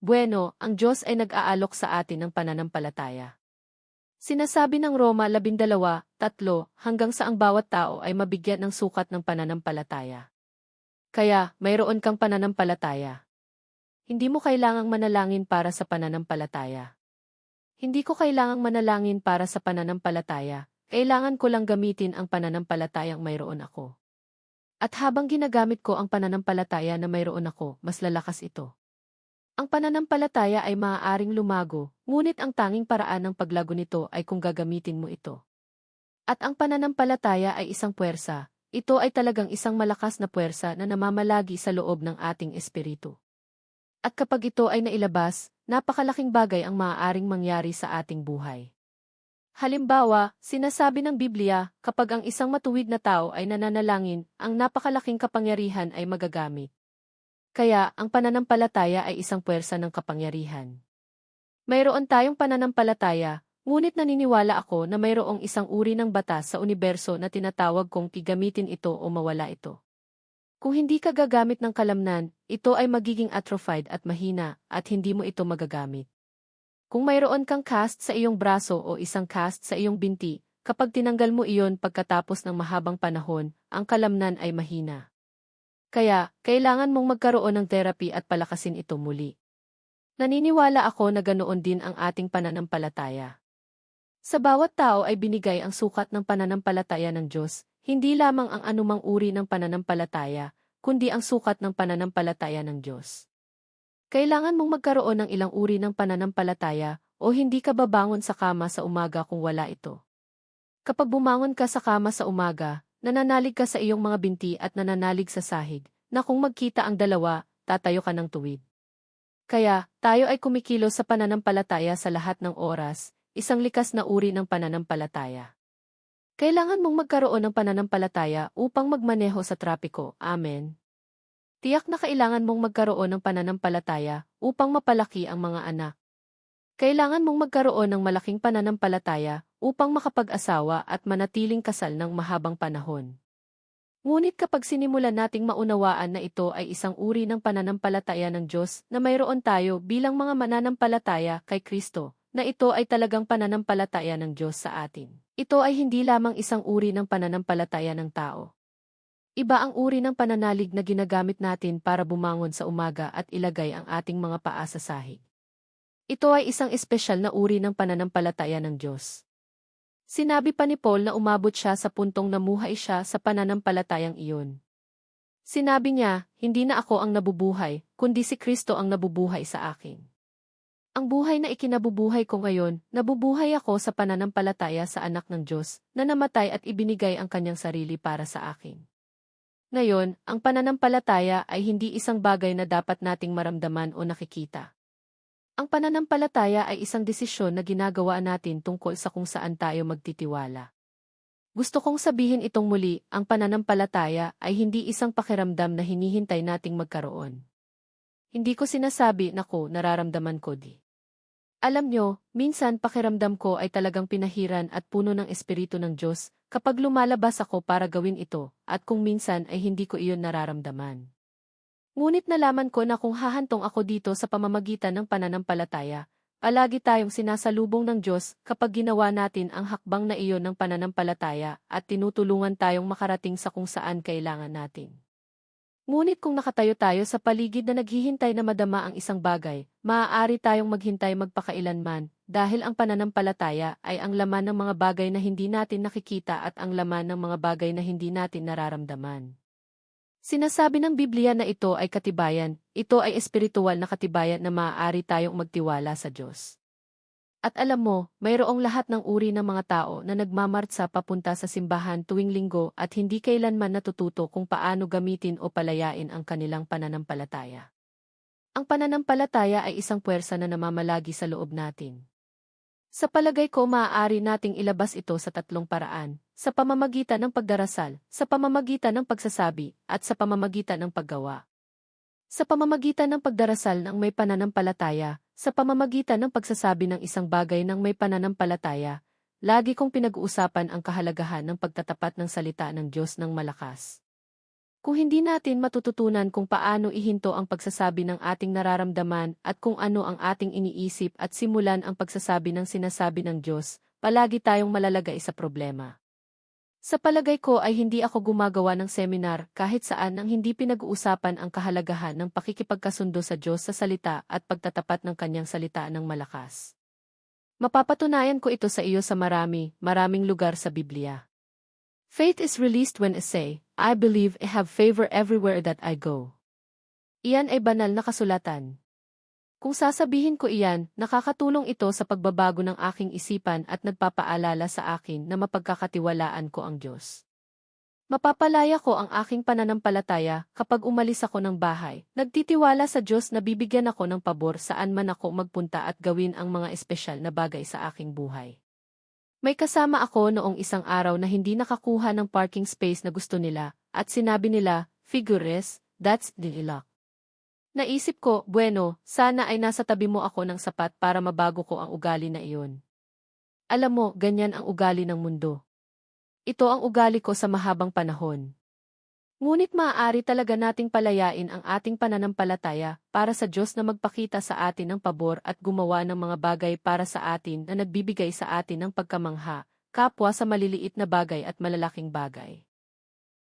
Bueno, ang Diyos ay nag-aalok sa atin ng pananampalataya. Sinasabi ng Roma 12, 3, hanggang sa ang bawat tao ay mabigyan ng sukat ng pananampalataya. Kaya, mayroon kang pananampalataya. Hindi mo kailangang manalangin para sa pananampalataya. Hindi ko kailangang manalangin para sa pananampalataya, kailangan ko lang gamitin ang pananampalatayang mayroon ako. At habang ginagamit ko ang pananampalataya na mayroon ako, mas lalakas ito. Ang pananampalataya ay maaaring lumago, ngunit ang tanging paraan ng paglago nito ay kung gagamitin mo ito. At ang pananampalataya ay isang puwersa, ito ay talagang isang malakas na puwersa na namamalagi sa loob ng ating espiritu. At kapag ito ay nailabas, napakalaking bagay ang maaaring mangyari sa ating buhay. Halimbawa, sinasabi ng Biblia, kapag ang isang matuwid na tao ay nananalangin, ang napakalaking kapangyarihan ay magagamit. Kaya, ang pananampalataya ay isang puwersa ng kapangyarihan. Mayroon tayong pananampalataya, ngunit naniniwala ako na mayroong isang uri ng batas sa universo na tinatawag kong gigamitin ito o mawala ito. Kung hindi ka gagamit ng kalamnan, ito ay magiging atrophied at mahina, at hindi mo ito magagamit. Kung mayroon kang cast sa iyong braso o isang cast sa iyong binti, kapag tinanggal mo iyon pagkatapos ng mahabang panahon, ang kalamnan ay mahina. Kaya, kailangan mong magkaroon ng therapy at palakasin ito muli. Naniniwala ako na ganoon din ang ating pananampalataya. Sa bawat tao ay binigay ang sukat ng pananampalataya ng Diyos, hindi lamang ang anumang uri ng pananampalataya, kundi ang sukat ng pananampalataya ng Diyos. Kailangan mong magkaroon ng ilang uri ng pananampalataya o hindi ka babangon sa kama sa umaga kung wala ito. Kapag bumangon ka sa kama sa umaga, nananalig ka sa iyong mga binti at nananalig sa sahig, na kung magkita ang dalawa, tatayo ka ng tuwid. Kaya, tayo ay kumikilos sa pananampalataya sa lahat ng oras, isang likas na uri ng pananampalataya. Kailangan mong magkaroon ng pananampalataya upang magmaneho sa trapiko. Amen. Tiyak na kailangan mong magkaroon ng pananampalataya upang mapalaki ang mga anak. Kailangan mong magkaroon ng malaking pananampalataya upang makapag-asawa at manatiling kasal ng mahabang panahon. Ngunit kapag sinimulan nating maunawaan na ito ay isang uri ng pananampalataya ng Diyos na mayroon tayo bilang mga mananampalataya kay Kristo, na ito ay talagang pananampalataya ng Diyos sa atin. Ito ay hindi lamang isang uri ng pananampalataya ng tao. Iba ang uri ng pananalig na ginagamit natin para bumangon sa umaga at ilagay ang ating mga paa sa sahig. Ito ay isang espesyal na uri ng pananampalataya ng Diyos. Sinabi pa ni Paul na umabot siya sa puntong namuhay siya sa pananampalatayang iyon. Sinabi niya, hindi na ako ang nabubuhay, kundi si Kristo ang nabubuhay sa akin. Ang buhay na ikinabubuhay ko ngayon, nabubuhay ako sa pananampalataya sa anak ng Diyos, na namatay at ibinigay ang kanyang sarili para sa akin. Ngayon, ang pananampalataya ay hindi isang bagay na dapat nating maramdaman o nakikita. Ang pananampalataya ay isang desisyon na ginagawa natin tungkol sa kung saan tayo magtitiwala. Gusto kong sabihin itong muli, ang pananampalataya ay hindi isang pakiramdam na hinihintay nating magkaroon. Hindi ko sinasabi, nako, nararamdaman ko di. Alam nyo, minsan pakiramdam ko ay talagang pinahiran at puno ng Espiritu ng Diyos kapag lumalabas ako para gawin ito, at kung minsan ay hindi ko iyon nararamdaman. Ngunit nalaman ko na kung hahantong ako dito sa pamamagitan ng pananampalataya, palagi tayong sinasalubong ng Diyos kapag ginawa natin ang hakbang na iyon ng pananampalataya at tinutulungan tayong makarating sa kung saan kailangan natin. Ngunit kung nakatayo tayo sa paligid na naghihintay na madama ang isang bagay, maaari tayong maghintay magpakailanman, dahil ang pananampalataya ay ang laman ng mga bagay na hindi natin nakikita at ang laman ng mga bagay na hindi natin nararamdaman. Sinasabi ng Biblia na ito ay katibayan, ito ay espiritual na katibayan na maaari tayong magtiwala sa Diyos. At alam mo, mayroong lahat ng uri ng mga tao na nagmamartsa papunta sa simbahan tuwing linggo at hindi kailanman natututo kung paano gamitin o palayain ang kanilang pananampalataya. Ang pananampalataya ay isang puwersa na namamalagi sa loob natin. Sa palagay ko maaari nating ilabas ito sa tatlong paraan, sa pamamagitan ng pagdarasal, sa pamamagitan ng pagsasabi, at sa pamamagitan ng paggawa. Sa pamamagitan ng pagdarasal ng may pananampalataya, sa pamamagitan ng pagsasabi ng isang bagay ng may pananampalataya, lagi kong pinag-uusapan ang kahalagahan ng pagtatapat ng salita ng Diyos ng malakas. Kung hindi natin matututunan kung paano ihinto ang pagsasabi ng ating nararamdaman at kung ano ang ating iniisip at simulan ang pagsasabi ng sinasabi ng Diyos, palagi tayong malalagay sa problema. Sa palagay ko ay hindi ako gumagawa ng seminar kahit saan ang hindi pinag-uusapan ang kahalagahan ng pakikipagkasundo sa Diyos sa salita at pagtatapat ng kanyang salita ng malakas. Mapapatunayan ko ito sa iyo sa marami, maraming lugar sa Biblia. Faith is released when I say, I believe I have favor everywhere that I go. Iyan ay banal na kasulatan. Kung sasabihin ko iyan, nakakatulong ito sa pagbabago ng aking isipan at nagpapaalala sa akin na mapagkakatiwalaan ko ang Diyos. Mapapalaya ko ang aking pananampalataya kapag umalis ako ng bahay. Nagtitiwala sa Diyos na bibigyan ako ng pabor saan man ako magpunta at gawin ang mga espesyal na bagay sa aking buhay. May kasama ako noong isang araw na hindi nakakuha ng parking space na gusto nila, at sinabi nila, Figures, that's the luck. Naisip ko, bueno, sana ay nasa tabi mo ako ng sapat para mabago ko ang ugali na iyon. Alam mo, ganyan ang ugali ng mundo. Ito ang ugali ko sa mahabang panahon. Ngunit maaari talaga nating palayain ang ating pananampalataya para sa Diyos na magpakita sa atin ng pabor at gumawa ng mga bagay para sa atin na nagbibigay sa atin ng pagkamangha, kapwa sa maliliit na bagay at malalaking bagay.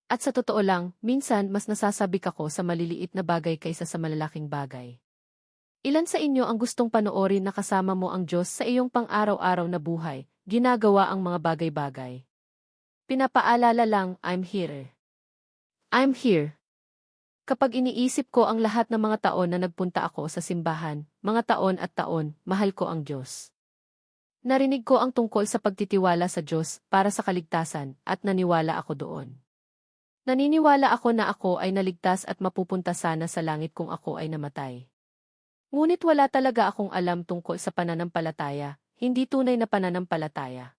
At sa totoo lang, minsan mas nasasabik ako sa maliliit na bagay kaysa sa malalaking bagay. Ilan sa inyo ang gustong panoorin na kasama mo ang Diyos sa iyong pang-araw-araw na buhay, ginagawa ang mga bagay-bagay. Pinapaalala lang, I'm here. I'm here. Kapag iniisip ko ang lahat ng mga taon na nagpunta ako sa simbahan, mga taon at taon, mahal ko ang Diyos. Narinig ko ang tungkol sa pagtitiwala sa Diyos para sa kaligtasan at naniwala ako doon. Naniniwala ako na ako ay naligtas at mapupunta sana sa langit kung ako ay namatay. Ngunit wala talaga akong alam tungkol sa pananampalataya, hindi tunay na pananampalataya.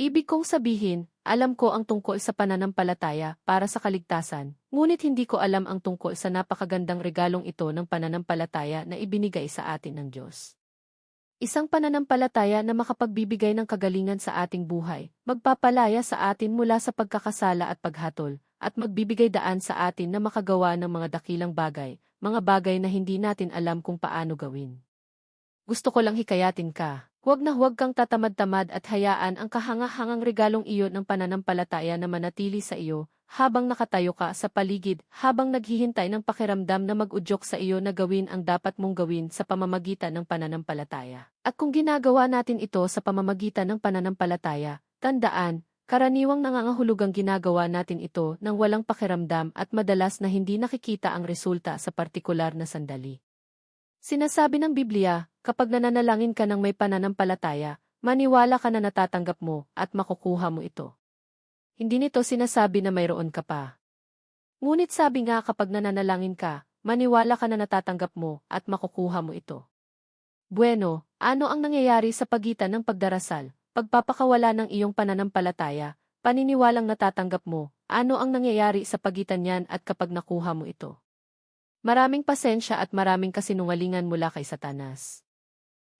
Ibig kong sabihin, alam ko ang tungkol sa pananampalataya para sa kaligtasan, ngunit hindi ko alam ang tungkol sa napakagandang regalong ito ng pananampalataya na ibinigay sa atin ng Diyos. Isang pananampalataya na makapagbibigay ng kagalingan sa ating buhay, magpapalaya sa atin mula sa pagkakasala at paghatol, at magbibigay daan sa atin na makagawa ng mga dakilang bagay, mga bagay na hindi natin alam kung paano gawin. Gusto ko lang hikayatin ka. Huwag na huwag kang tatamad-tamad at hayaan ang kahangahangang regalong iyon ng pananampalataya na manatili sa iyo, habang nakatayo ka sa paligid, habang naghihintay ng pakiramdam na mag-udyok sa iyo na gawin ang dapat mong gawin sa pamamagitan ng pananampalataya. At kung ginagawa natin ito sa pamamagitan ng pananampalataya, tandaan, karaniwang nangangahulugang ginagawa natin ito nang walang pakiramdam at madalas na hindi nakikita ang resulta sa partikular na sandali. Sinasabi ng Biblia, kapag nananalangin ka ng may pananampalataya, maniwala ka na natatanggap mo at makukuha mo ito. Hindi nito sinasabi na mayroon ka pa. Ngunit sabi nga kapag nananalangin ka, maniwala ka na natatanggap mo at makukuha mo ito. Bueno, ano ang nangyayari sa pagitan ng pagdarasal, pagpapakawala ng iyong pananampalataya, paniniwalang natatanggap mo, ano ang nangyayari sa pagitan niyan at kapag nakuha mo ito? Maraming pasensya at maraming kasinungalingan mula kay Satanas.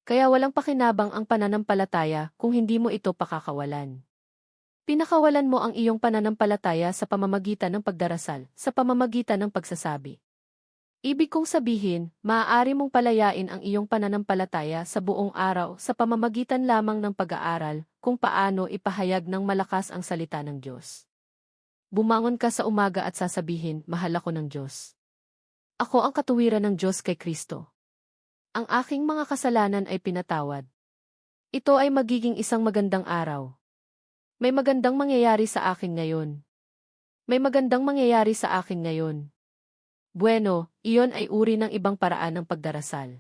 Kaya walang pakinabang ang pananampalataya kung hindi mo ito pakakawalan. Pinakawalan mo ang iyong pananampalataya sa pamamagitan ng pagdarasal, sa pamamagitan ng pagsasabi. Ibig kong sabihin, maaari mong palayain ang iyong pananampalataya sa buong araw sa pamamagitan lamang ng pag-aaral kung paano ipahayag ng malakas ang salita ng Diyos. Bumangon ka sa umaga at sasabihin, mahal ako ng Diyos. Ako ang katuwiran ng Diyos kay Kristo. Ang aking mga kasalanan ay pinatawad. Ito ay magiging isang magandang araw. May magandang mangyayari sa akin ngayon. May magandang mangyayari sa akin ngayon. Bueno, iyon ay uri ng ibang paraan ng pagdarasal.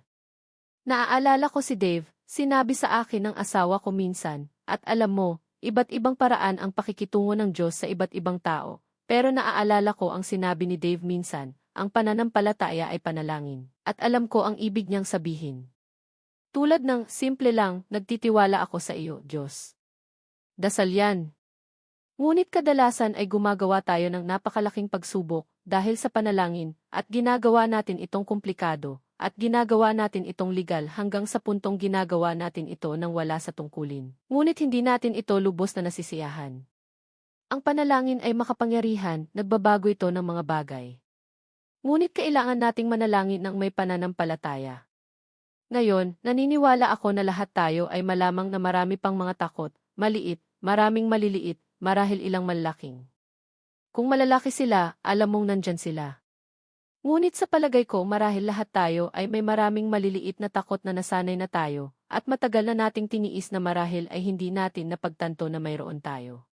Naaalala ko si Dave, sinabi sa akin ng asawa ko minsan, at alam mo, iba't ibang paraan ang pakikitungo ng Diyos sa iba't ibang tao, pero naaalala ko ang sinabi ni Dave minsan, ang pananampalataya ay panalangin, at alam ko ang ibig niyang sabihin. Tulad ng, simple lang, nagtitiwala ako sa iyo, Diyos. Dasal yan. Ngunit kadalasan ay gumagawa tayo ng napakalaking pagsubok dahil sa panalangin at ginagawa natin itong komplikado at ginagawa natin itong legal hanggang sa puntong ginagawa natin ito nang wala sa tungkulin. Ngunit hindi natin ito lubos na nasisiyahan. Ang panalangin ay makapangyarihan, nagbabago ito ng mga bagay. Ngunit kailangan nating manalangin ng may pananampalataya. Ngayon, naniniwala ako na lahat tayo ay malamang na marami pang mga takot, maliit, maraming maliliit, marahil ilang malaking. Kung malalaki sila, alam mong nandyan sila. Ngunit sa palagay ko marahil lahat tayo ay may maraming maliliit na takot na nasanay na tayo, at matagal na nating tiniis na marahil ay hindi natin napagtanto na mayroon tayo.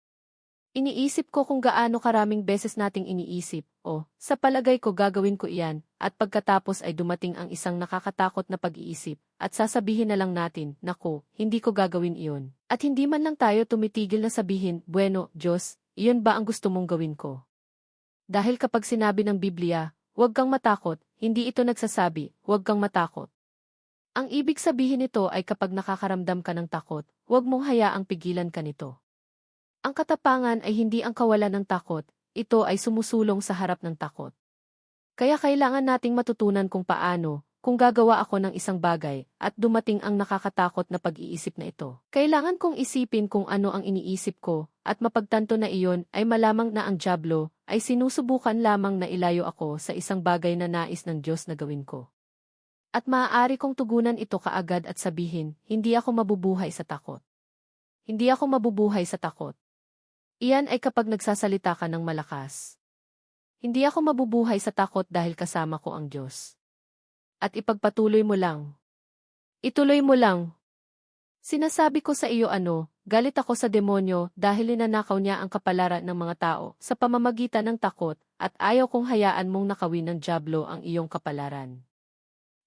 Iniisip ko kung gaano karaming beses nating iniisip, o, sa palagay ko gagawin ko iyan, at pagkatapos ay dumating ang isang nakakatakot na pag-iisip, at sasabihin na lang natin, nako, hindi ko gagawin iyon. At hindi man lang tayo tumitigil na sabihin, bueno, Diyos, iyon ba ang gusto mong gawin ko? Dahil kapag sinabi ng Biblia, Huwag kang matakot, hindi ito nagsasabi, huwag kang matakot. Ang ibig sabihin nito ay kapag nakakaramdam ka ng takot, huwag mong hayaang pigilan ka nito. Ang katapangan ay hindi ang kawalan ng takot, ito ay sumusulong sa harap ng takot. Kaya kailangan nating matutunan kung paano, kung gagawa ako ng isang bagay, at dumating ang nakakatakot na pag-iisip na ito. Kailangan kong isipin kung ano ang iniisip ko, at mapagtanto na iyon ay malamang na ang jablo, ay sinusubukan lamang na ilayo ako sa isang bagay na nais ng Diyos na gawin ko. At maaari kong tugunan ito kaagad at sabihin, hindi ako mabubuhay sa takot. Hindi ako mabubuhay sa takot. Iyan ay kapag nagsasalita ka ng malakas. Hindi ako mabubuhay sa takot dahil kasama ko ang Diyos. At ipagpatuloy mo lang. Ituloy mo lang. Sinasabi ko sa iyo ano, Galit ako sa demonyo dahil linanakaw niya ang kapalaran ng mga tao sa pamamagitan ng takot at ayaw kong hayaan mong nakawin ng Diablo ang iyong kapalaran.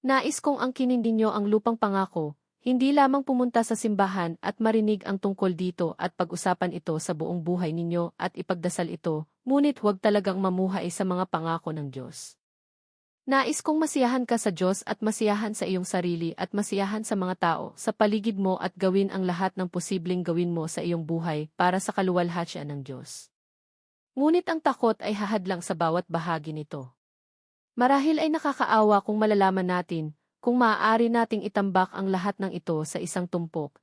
Nais kong angkinin ninyo ang lupang pangako, hindi lamang pumunta sa simbahan at marinig ang tungkol dito at pag-usapan ito sa buong buhay ninyo at ipagdasal ito, ngunit huwag talagang mamuhay sa mga pangako ng Diyos. Nais kong masiyahan ka sa Diyos at masiyahan sa iyong sarili at masiyahan sa mga tao sa paligid mo at gawin ang lahat ng posibleng gawin mo sa iyong buhay para sa kaluwalhatian ng Diyos. Ngunit ang takot ay hahadlang sa bawat bahagi nito. Marahil ay nakakaawa kung malalaman natin kung maaari nating itambak ang lahat ng ito sa isang tumpok.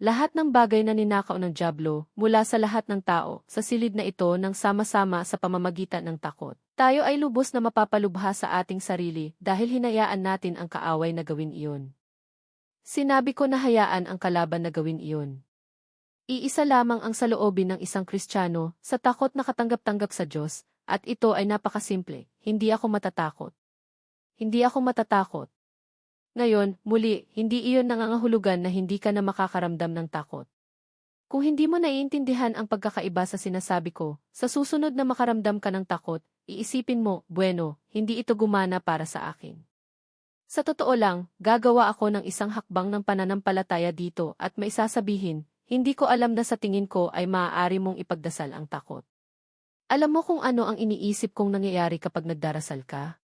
Lahat ng bagay na ninakaw ng Diablo mula sa lahat ng tao sa silid na ito ng sama-sama sa pamamagitan ng takot. Tayo ay lubos na mapapalubha sa ating sarili dahil hinayaan natin ang kaaway na gawin iyon. Sinabi ko na hayaan ang kalaban na gawin iyon. Iisa lamang ang saloobin ng isang Kristiyano sa takot na katanggap-tanggap sa Diyos, at ito ay napakasimple, hindi ako matatakot. Hindi ako matatakot. Ngayon, muli, hindi iyon nangangahulugan na hindi ka na makakaramdam ng takot. Kung hindi mo naiintindihan ang pagkakaiba sa sinasabi ko, sa susunod na makaramdam ka ng takot, iisipin mo, bueno, hindi ito gumana para sa akin. Sa totoo lang, gagawa ako ng isang hakbang ng pananampalataya dito at may hindi ko alam na sa tingin ko ay maaari mong ipagdasal ang takot. Alam mo kung ano ang iniisip kong nangyayari kapag nagdarasal ka?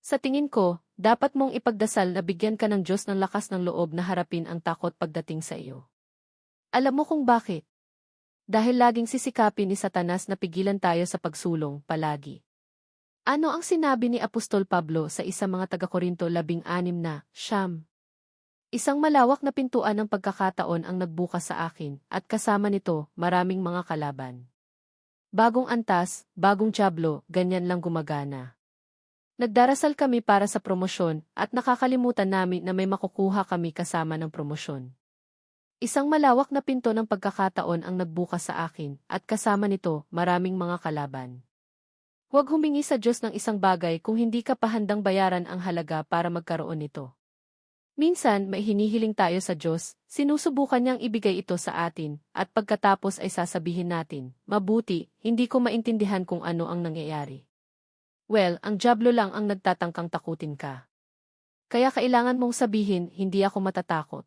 Sa tingin ko, dapat mong ipagdasal na bigyan ka ng Diyos ng lakas ng loob na harapin ang takot pagdating sa iyo. Alam mo kung bakit? Dahil laging sisikapin ni Satanas na pigilan tayo sa pagsulong, palagi. Ano ang sinabi ni Apostol Pablo sa isang mga taga-Korinto labing anim na, Siyam? Isang malawak na pintuan ng pagkakataon ang nagbukas sa akin, at kasama nito, maraming mga kalaban. Bagong antas, bagong jablo, ganyan lang gumagana. Nagdarasal kami para sa promosyon, at nakakalimutan namin na may makukuha kami kasama ng promosyon. Isang malawak na pinto ng pagkakataon ang nagbukas sa akin, at kasama nito, maraming mga kalaban. Huwag humingi sa Diyos ng isang bagay kung hindi ka pa handang bayaran ang halaga para magkaroon nito. Minsan, may hinihiling tayo sa Diyos, sinusubukan niyang ibigay ito sa atin, at pagkatapos ay sasabihin natin, mabuti, hindi ko maintindihan kung ano ang nangyayari. Well, ang jablo lang ang nagtatangkang takutin ka. Kaya kailangan mong sabihin, hindi ako matatakot.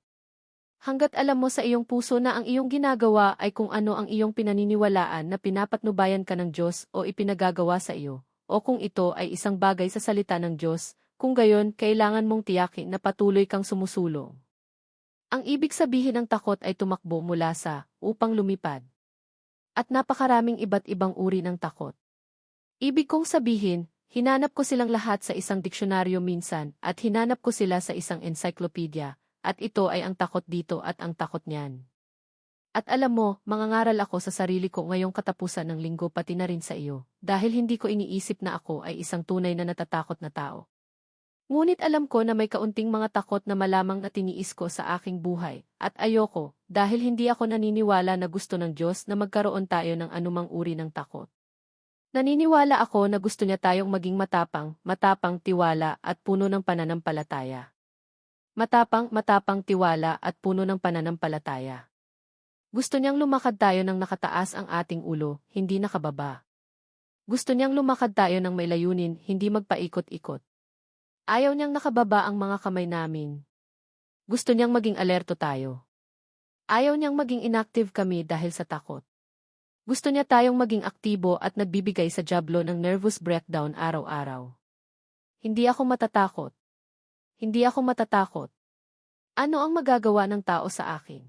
Hanggat alam mo sa iyong puso na ang iyong ginagawa ay kung ano ang iyong pinaniniwalaan na pinapatnubayan ka ng Diyos o ipinagagawa sa iyo, o kung ito ay isang bagay sa salita ng Diyos, kung gayon kailangan mong tiyakin na patuloy kang sumusulong. Ang ibig sabihin ng takot ay tumakbo mula sa upang lumipad. At napakaraming iba't ibang uri ng takot. Ibig kong sabihin, hinanap ko silang lahat sa isang diksyonaryo minsan at hinanap ko sila sa isang encyclopedia, at ito ay ang takot dito at ang takot niyan. At alam mo, mangangaral ako sa sarili ko ngayong katapusan ng linggo pati na rin sa iyo, dahil hindi ko iniisip na ako ay isang tunay na natatakot na tao. Ngunit alam ko na may kaunting mga takot na malamang na tiniis ko sa aking buhay, at ayoko, dahil hindi ako naniniwala na gusto ng Diyos na magkaroon tayo ng anumang uri ng takot. Naniniwala ako na gusto niya tayong maging matapang, matapang tiwala at puno ng pananampalataya. Matapang, matapang tiwala at puno ng pananampalataya. Gusto niyang lumakad tayo ng nakataas ang ating ulo, hindi nakababa. Gusto niyang lumakad tayo ng may layunin, hindi magpaikot-ikot. Ayaw niyang nakababa ang mga kamay namin. Gusto niyang maging alerto tayo. Ayaw niyang maging inactive kami dahil sa takot. Gusto niya tayong maging aktibo at nagbibigay sa jablo ng nervous breakdown araw-araw. Hindi ako matatakot. Hindi ako matatakot. Ano ang magagawa ng tao sa akin?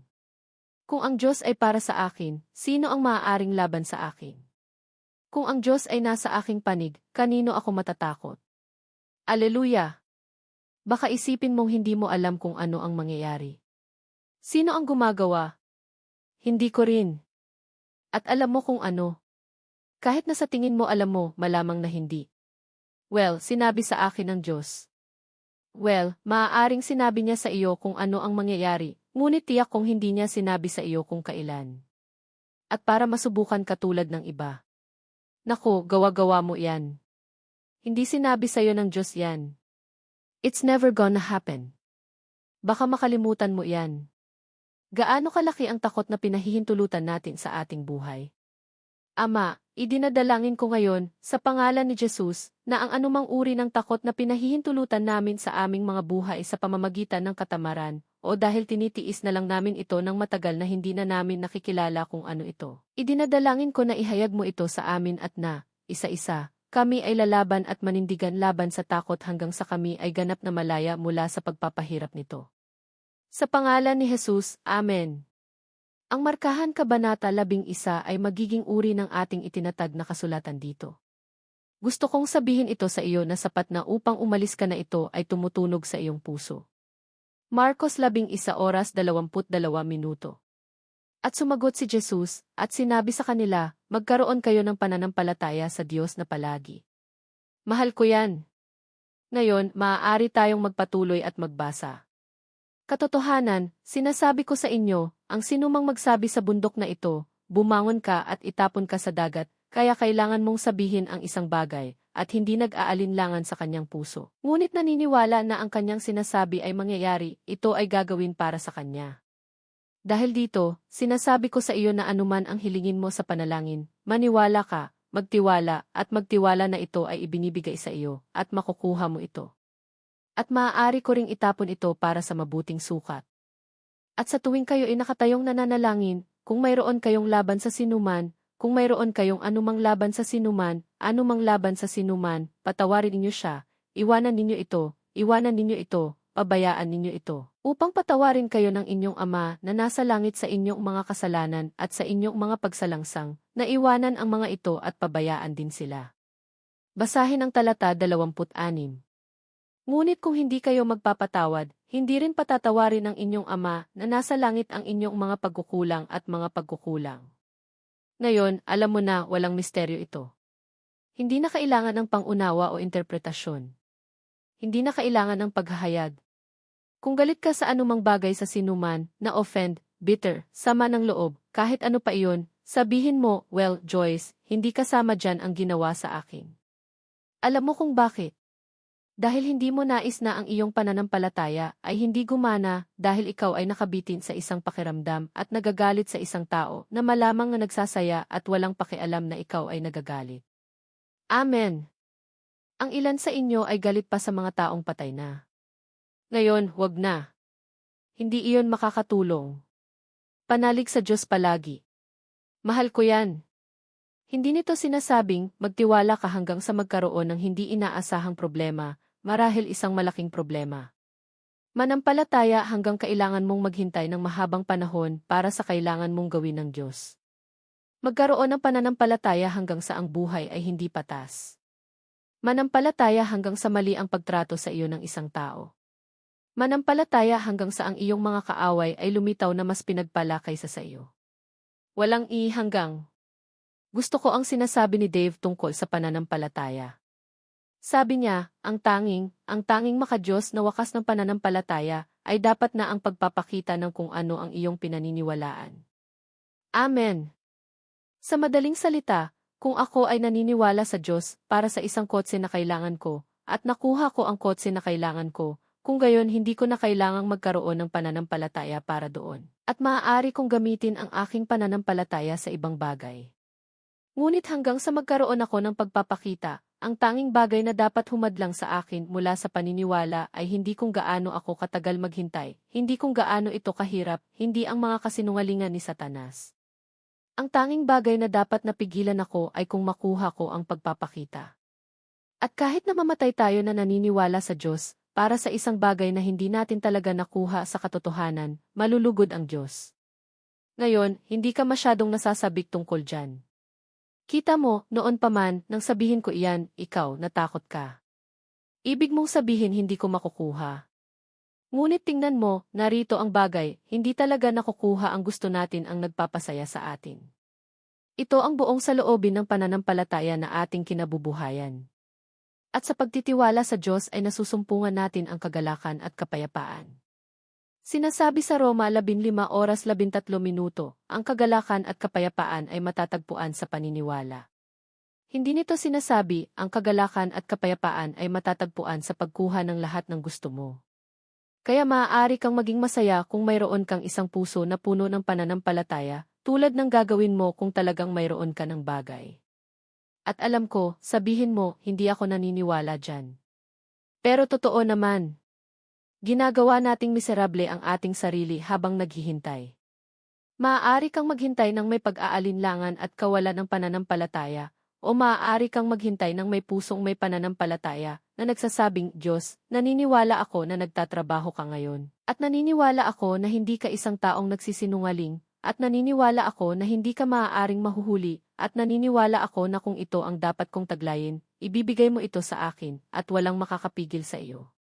Kung ang Diyos ay para sa akin, sino ang maaaring laban sa akin? Kung ang Diyos ay nasa aking panig, kanino ako matatakot? Aleluya! Baka isipin mong hindi mo alam kung ano ang mangyayari. Sino ang gumagawa? Hindi ko rin. At alam mo kung ano. Kahit na sa tingin mo alam mo, malamang na hindi. Well, sinabi sa akin ng Diyos. Well, maaaring sinabi niya sa iyo kung ano ang mangyayari, Ngunit tiyak kong hindi niya sinabi sa iyo kung kailan. At para masubukan katulad ng iba. Nako, gawa-gawa mo yan. Hindi sinabi sa iyo ng Diyos yan. It's never gonna happen. Baka makalimutan mo yan. Gaano kalaki ang takot na pinahihintulutan natin sa ating buhay? Ama, idinadalangin ko ngayon, sa pangalan ni Jesus, na ang anumang uri ng takot na pinahihintulutan namin sa aming mga buhay sa pamamagitan ng katamaran, o dahil tinitiis na lang namin ito ng matagal na hindi na namin nakikilala kung ano ito. Idinadalangin ko na ihayag mo ito sa amin at na, isa-isa, kami ay lalaban at manindigan laban sa takot hanggang sa kami ay ganap na malaya mula sa pagpapahirap nito. Sa pangalan ni Jesus, Amen. Ang Markahan Kabanata 11 ay magiging uri ng ating itinatag na kasulatan dito. Gusto kong sabihin ito sa iyo na sapat na upang umalis ka na ito ay tumutunog sa iyong puso. Marcos 11 oras 22 minuto. At sumagot si Jesus, at sinabi sa kanila, magkaroon kayo ng pananampalataya sa Diyos na palagi. Mahal ko yan. Ngayon, maaari tayong magpatuloy at magbasa. Katotohanan, sinasabi ko sa inyo, ang sinumang magsabi sa bundok na ito, bumangon ka at itapon ka sa dagat, kaya kailangan mong sabihin ang isang bagay, at hindi nag-aalinlangan sa kanyang puso. Ngunit naniniwala na ang kanyang sinasabi ay mangyayari, ito ay gagawin para sa kanya. Dahil dito, sinasabi ko sa iyo na anuman ang hilingin mo sa panalangin, maniwala ka, magtiwala, at magtiwala na ito ay ibinibigay sa iyo, at makukuha mo ito. At maaari ko ring itapon ito para sa mabuting sukat. At sa tuwing kayo ay nakatayong nananalangin, kung mayroon kayong laban sa sinuman, kung mayroon kayong anumang laban sa sinuman, anumang laban sa sinuman, patawarin ninyo siya, iwanan ninyo ito, iwanan ninyo ito, pabayaan ninyo ito, upang patawarin kayo ng inyong Ama na nasa langit sa inyong mga kasalanan at sa inyong mga pagsalangsang, na iwanan ang mga ito at pabayaan din sila. Basahin ang talata 26. Ngunit kung hindi kayo magpapatawad, hindi rin patatawarin ng inyong Ama na nasa langit ang inyong mga pagkukulang at mga pagkukulang. Ngayon, alam mo na walang misteryo ito. Hindi na kailangan ng pangunawa o interpretasyon. Hindi na kailangan ng paghahayag. Kung galit ka sa anumang bagay sa sinuman, na offend, bitter, sama ng loob, kahit ano pa iyon, sabihin mo, well, Joyce, hindi kasama dyan ang ginawa sa akin. Alam mo kung bakit? Dahil hindi mo nais na ang iyong pananampalataya ay hindi gumana dahil ikaw ay nakabitin sa isang pakiramdam at nagagalit sa isang tao na malamang na nagsasaya at walang pakialam na ikaw ay nagagalit. Amen. Ang ilan sa inyo ay galit pa sa mga taong patay na. Ngayon, wag na. Hindi iyon makakatulong. Panalig sa Diyos palagi. Mahal ko yan. Hindi nito sinasabing magtiwala ka hanggang sa magkaroon ng hindi inaasahang problema, marahil isang malaking problema. Manampalataya hanggang kailangan mong maghintay ng mahabang panahon para sa kailangan mong gawin ng Diyos. Magkaroon ng pananampalataya hanggang sa ang buhay ay hindi patas. Manampalataya hanggang sa mali ang pagtrato sa iyo ng isang tao. Manampalataya hanggang sa ang iyong mga kaaway ay lumitaw na mas pinagpala kaysa sa iyo. Walang i hanggang. Gusto ko ang sinasabi ni Dave tungkol sa pananampalataya. Sabi niya, ang tanging, ang tanging makadiyos na wakas ng pananampalataya ay dapat na ang pagpapakita ng kung ano ang iyong pinaniniwalaan. Amen. Sa madaling salita, kung ako ay naniniwala sa Diyos para sa isang kotse na kailangan ko, at nakuha ko ang kotse na kailangan ko, kung gayon hindi ko na kailangang magkaroon ng pananampalataya para doon. At maaari kong gamitin ang aking pananampalataya sa ibang bagay. Ngunit hanggang sa magkaroon ako ng pagpapakita, ang tanging bagay na dapat humadlang sa akin mula sa paniniwala ay hindi kung gaano ako katagal maghintay, hindi kung gaano ito kahirap, hindi ang mga kasinungalingan ni Satanas. Ang tanging bagay na dapat napigilan ako ay kung makuha ko ang pagpapakita. At kahit na mamatay tayo na naniniwala sa Diyos, para sa isang bagay na hindi natin talaga nakuha sa katotohanan, malulugod ang Diyos. Ngayon, hindi ka masyadong nasasabik tungkol dyan. Kita mo, noon pa man, nang sabihin ko iyan, ikaw, natakot ka. Ibig mong sabihin hindi ko makukuha. Ngunit tingnan mo, narito ang bagay, hindi talaga nakukuha ang gusto natin ang nagpapasaya sa atin. Ito ang buong saloobin ng pananampalataya na ating kinabubuhayan. At sa pagtitiwala sa Diyos ay nasusumpungan natin ang kagalakan at kapayapaan. Sinasabi sa Roma 15 oras 13 minuto, ang kagalakan at kapayapaan ay matatagpuan sa paniniwala. Hindi nito sinasabi, ang kagalakan at kapayapaan ay matatagpuan sa pagkuha ng lahat ng gusto mo. Kaya maaari kang maging masaya kung mayroon kang isang puso na puno ng pananampalataya, tulad ng gagawin mo kung talagang mayroon ka ng bagay. At alam ko, sabihin mo, hindi ako naniniwala dyan. Pero totoo naman, Ginagawa nating miserable ang ating sarili habang naghihintay. Maaari kang maghintay ng may pag-aalinlangan at kawalan ng pananampalataya, o maaari kang maghintay ng may pusong may pananampalataya, na nagsasabing, Diyos, naniniwala ako na nagtatrabaho ka ngayon, at naniniwala ako na hindi ka isang taong nagsisinungaling, at naniniwala ako na hindi ka maaaring mahuhuli, at naniniwala ako na kung ito ang dapat kong taglayin, ibibigay mo ito sa akin, at walang makakapigil sa iyo.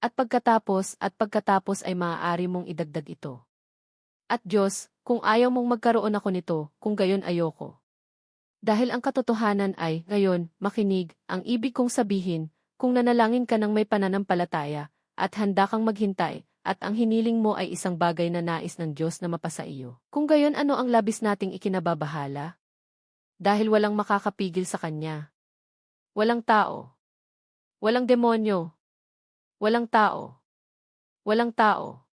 At pagkatapos at pagkatapos ay maaari mong idagdag ito. At Diyos, kung ayaw mong magkaroon ako nito, kung gayon ayoko. Dahil ang katotohanan ay, ngayon, makinig, ang ibig kong sabihin, kung nanalangin ka ng may pananampalataya, at handa kang maghintay, at ang hiniling mo ay isang bagay na nais ng Diyos na mapasa iyo. Kung gayon ano ang labis nating ikinababahala? Dahil walang makakapigil sa Kanya. Walang tao. Walang demonyo, Walang tao. Walang tao.